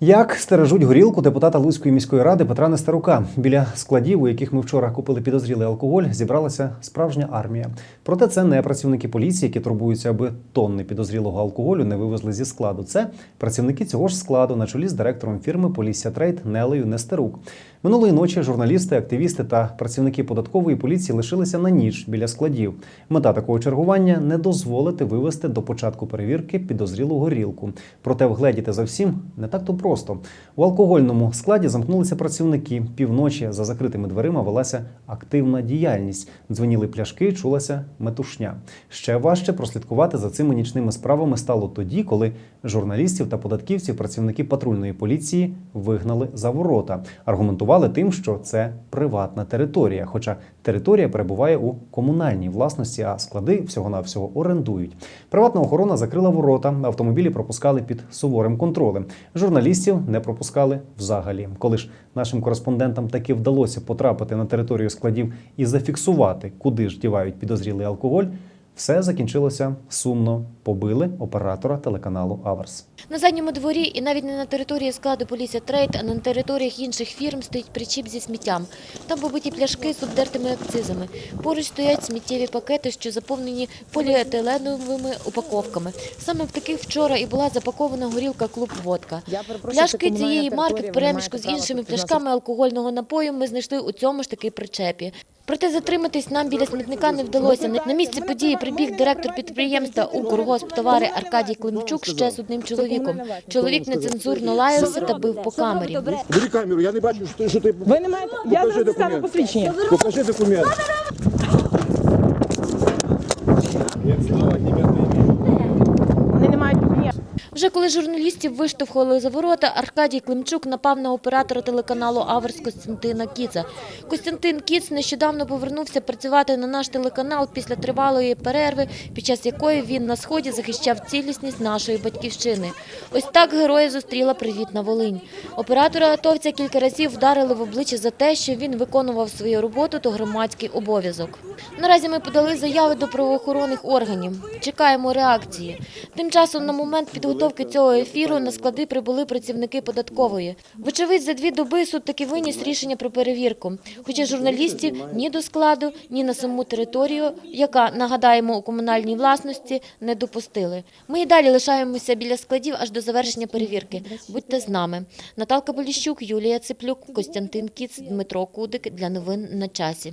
Як стережуть горілку депутата Луцької міської ради Петра Нестерука? Біля складів, у яких ми вчора купили підозрілий алкоголь, зібралася справжня армія. Проте це не працівники поліції, які турбуються, аби тонни підозрілого алкоголю не вивезли зі складу. Це працівники цього ж складу на чолі з директором фірми Полісся Трейд Нелею Нестерук. Минулої ночі журналісти, активісти та працівники податкової поліції лишилися на ніч біля складів. Мета такого чергування не дозволити вивезти до початку перевірки підозрілу горілку. Проте вгледіти за всім не так то просто. У алкогольному складі замкнулися працівники. Півночі за закритими дверима велася активна діяльність. Дзвеніли пляшки, чулася метушня. Ще важче прослідкувати за цими нічними справами стало тоді, коли журналістів та податківців працівники патрульної поліції вигнали за ворота. Аргументували тим, що це приватна територія, хоча територія перебуває у комунальній власності, а склади всього-навсього орендують. Приватна охорона закрила ворота, автомобілі пропускали під суворим контролем. Журналістів не пропускали взагалі. Коли ж нашим кореспондентам таки вдалося потрапити на територію складів і зафіксувати, куди ж дівають підозрілий алкоголь, все закінчилося сумно. Побили оператора телеканалу Аверс. На задньому дворі і навіть не на території складу Полісся Трейд, а на територіях інших фірм стоїть причіп зі сміттям. Там побиті пляшки з обдертими акцизами. Поруч стоять сміттєві пакети, що заповнені поліетиленовими упаковками. Саме в таких вчора і була запакована горілка клуб «Водка». Пляшки цієї марки в перемішку з іншими пляшками алкогольного напою ми знайшли у цьому ж таки причепі. Проте затриматись нам біля смітника не вдалося. На місце події прибіг директор підприємства «Укргосптовари» Аркадій Климчук ще з одним чоловіком. Чоловік нецензурно лаявся та бив по камері. Бери камеру, я не бачу, що ти, що ти... Ви не маєте. Я зараз стану посвідчення. Покажи документ. Вони не мають ні. Вже коли журналістів виштовхували за ворота, Аркадій Климчук напав на оператора телеканалу «Аверс» Костянтина Кіца. Костянтин Кіц нещодавно повернувся працювати на наш телеканал після тривалої перерви, під час якої він на сході захищав цілісність нашої батьківщини. Ось так героя зустріла привітна Волинь. Оператора атовця кілька разів вдарили в обличчя за те, що він виконував свою роботу та громадський обов'язок. Наразі ми подали заяви до правоохоронних органів. Чекаємо реакції. Тим часом на момент підготовки цього ефіру на склади прибули працівники податкової. Вочевидь, за дві доби суд таки виніс рішення про перевірку. Хоча журналістів ні до складу, ні на саму територію, яка, нагадаємо, у комунальній власності, не допустили. Ми і далі лишаємося біля складів аж до завершення перевірки. Будьте з нами. Наталка Поліщук, Юлія Циплюк, Костянтин Кіц, Дмитро Кудик для новин на часі.